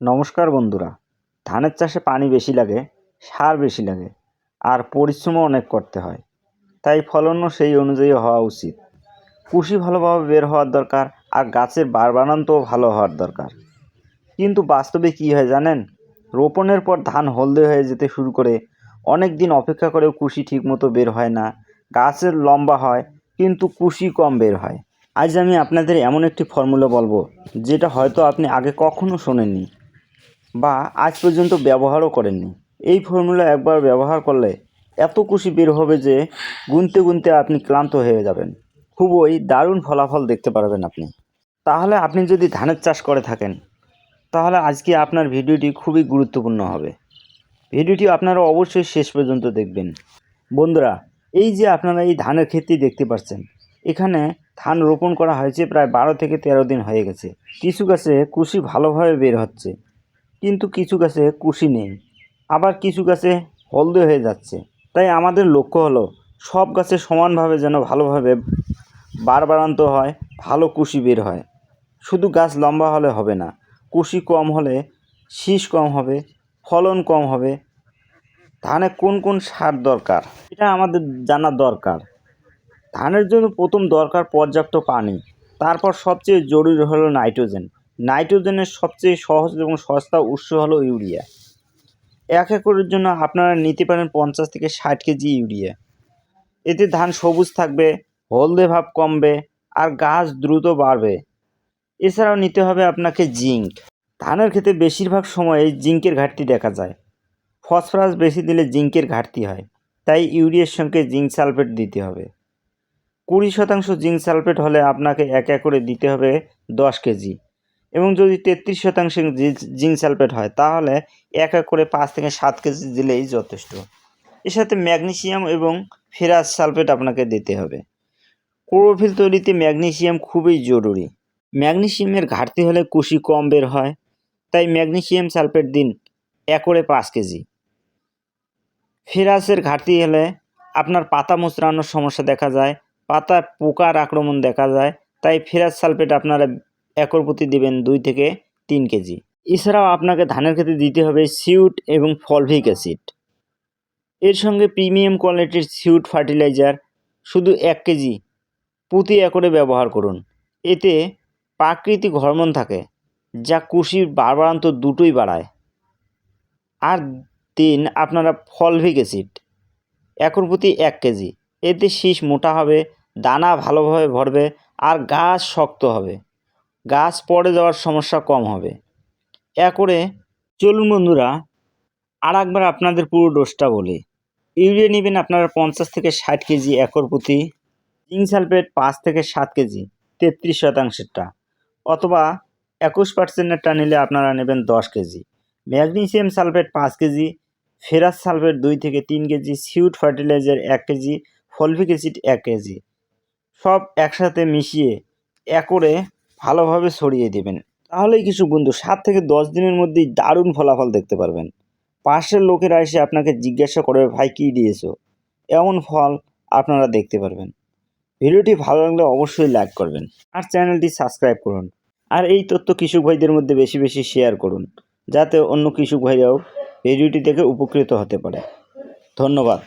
নমস্কার বন্ধুরা। ধানের চাষে পানি বেশি লাগে, সার বেশি লাগে, আর পরিশ্রমও অনেক করতে হয়। তাই ফলনও সেই অনুযায়ী হওয়া উচিত। কুশি ভালোভাবে বের হওয়ার দরকার, আর গাছের বার বানান্তও ভালো হওয়ার দরকার। কিন্তু বাস্তবে কী হয় জানেন? রোপণের পর ধান হলদে হয়ে যেতে শুরু করে অনেক দিন অপেক্ষা করেও কুশি ঠিকমতো বের হয় না। গাছের লম্বা হয়, কিন্তু কুশি কম বের হয়। আজ আমি আপনাদের এমন একটি ফর্মুলা বলব, যেটা হয়তো আপনি আগে কখনো শোনেননি। বা আজ পর্যন্ত ব্যবহারও করেননি। এই ফর্মুলা একবার ব্যবহার করলে এত খুশি বের হবে যে গুনতে গুনতে আপনি ক্লান্ত হয়ে যাবেন। খুবই দারুণ ফলাফল দেখতে পারবেন আপনি। তাহলে আপনি যদি ধানের চাষ করে থাকেন, তাহলে আজকে আপনার ভিডিওটি খুবই গুরুত্বপূর্ণ হবে। ভিডিওটি আপনারা অবশ্যই শেষ পর্যন্ত দেখবেন। বন্ধুরা, এই যে আপনারা এই ধানের ক্ষেতটি দেখতে পাচ্ছেন, এখানে ধান রোপণ করা হয়েছে প্রায় বারো থেকে তেরো দিন হয়ে গেছে। কিছু গাছে কুশি ভালোভাবে বের হচ্ছে। কিন্তু কিছু গাছে কুশি নেই। আবার কিছু গাছে হলদে হয়ে যাচ্ছে। তাই আমাদের লক্ষ্য হলো সব গাছে সমানভাবে যেন ভালোভাবে বার বাড়ান্ত হয়, ভালো কুশি বের হয়। শুধু গাছ লম্বা হলে হবে না, কুশি কম হলে শীষ কম হবে, ফলন কম হবে। ধানে কোন কোন সার দরকার? এটা আমাদের জানা দরকার। ধানের জন্য প্রথম দরকার পর্যাপ্ত পানি। তারপর সবচেয়ে জরুরি হলো নাইট্রোজেন। নাইট্রোজেনের সবচেয়ে সহজ এবং সস্তা উৎস হলো ইউরিয়া। এক একরের জন্য আপনারা নিতে পারেন পঞ্চাশ থেকে ষাট কেজি ইউরিয়া। এতে ধান সবুজ থাকবে, হলদে ভাব কমবে, আর গাছ দ্রুত বাড়বে। এছাড়াও নিতে হবে আপনাকে জিঙ্ক। ধানের ক্ষেত্রে বেশিরভাগ সময়ে জিঙ্কের ঘাটতি দেখা যায়। ফসফরাস বেশি দিলে জিঙ্কের ঘাটতি হয়, তাই ইউরিয়ার সঙ্গে জিঙ্ক সালফেট দিতে হবে। কুড়ি শতাংশ জিঙ্ক সালফেট হলে আপনাকে এক একরে দিতে হবে দশ কেজি। এবং যদি তেত্রিশ শতাংশ জিঙ্ক সালফেট হয়, তাহলে এক এক করে পাঁচ থেকে সাত কেজি দিলেই যথেষ্ট। এর সাথে ম্যাগনেসিয়াম এবং ফেরাস সালফেট আপনাকে দিতে হবে। ক্লোরোফিল তৈরিতে ম্যাগনেসিয়াম খুবই জরুরি। ম্যাগনেসিয়ামের ঘাটতি হলে কুশি কম বের হয়, তাই ম্যাগনেসিয়াম সালফেট দিন একরে পাঁচ কেজি। ফেরাসের ঘাটতি হলে আপনার পাতা মোচড়ানোর সমস্যা দেখা যায়, পাতায় পোকার আক্রমণ দেখা যায়, তাই ফেরাস সালফেট আপনারা একর প্রতি দেবেন দুই থেকে তিন কেজি। এছাড়াও আপনাকে ধানের ক্ষেত্রে দিতে হবে সিউট এবং ফলভিক অ্যাসিড। এর সঙ্গে প্রিমিয়াম কোয়ালিটির সিউট ফার্টিলাইজার শুধু এক কেজি প্রতি একরে ব্যবহার করুন। এতে প্রাকৃতিক হরমোন থাকে, যা কুশির বাড়বাড়ান্ত দুটোই বাড়ায়। আর তিন আপনারা ফলভিক অ্যাসিড, একর প্রতি এক কেজি। এতে শীষ মোটা হবে, দানা ভালোভাবে ভরবে, আর গাছ শক্ত হবে। গাছ পড়ে যাওয়ার সমস্যা কম হবে। এ করে চলুন বন্ধুরা আর একবার আপনাদের পুরো ডোজটা বলি। ইউরিয়া নেবেন আপনারা পঞ্চাশ থেকে ষাট কেজি একর প্রতি জিঙ্ক সালফেট পাঁচ থেকে সাত কেজি, তেত্রিশ শতাংশেরটা। অথবা একুশ পার্সেন্টেরটা নিলে আপনারা নেবেন দশ কেজি। ম্যাগনেসিয়াম সালফেট পাঁচ কেজি, ফেরাস সালফেট দুই থেকে তিন কেজি সিউট ফার্টিলাইজার এক কেজি, ফলভিক অ্যাসিড এক কেজি। সব একসাথে মিশিয়ে একরে ভালোভাবে ছড়িয়ে দেবেন। তাহলেই কিছু বন্ধু সাত থেকে দশ দিনের মধ্যেই দারুণ ফলাফল দেখতে পারবেন। পাশের লোকেরা এসে আপনাকে জিজ্ঞাসা করবে, ভাই, কী দিয়েছ? এমন ফল আপনারা দেখতে পারবেন। ভিডিওটি ভালো লাগলে অবশ্যই লাইক করবেন আর চ্যানেলটি সাবস্ক্রাইব করুন। আর এই তথ্য কৃষক ভাইদের মধ্যে বেশি বেশি শেয়ার করুন, যাতে অন্য কৃষক ভাইরাও ভিডিওটি দেখে উপকৃত হতে পারে। ধন্যবাদ।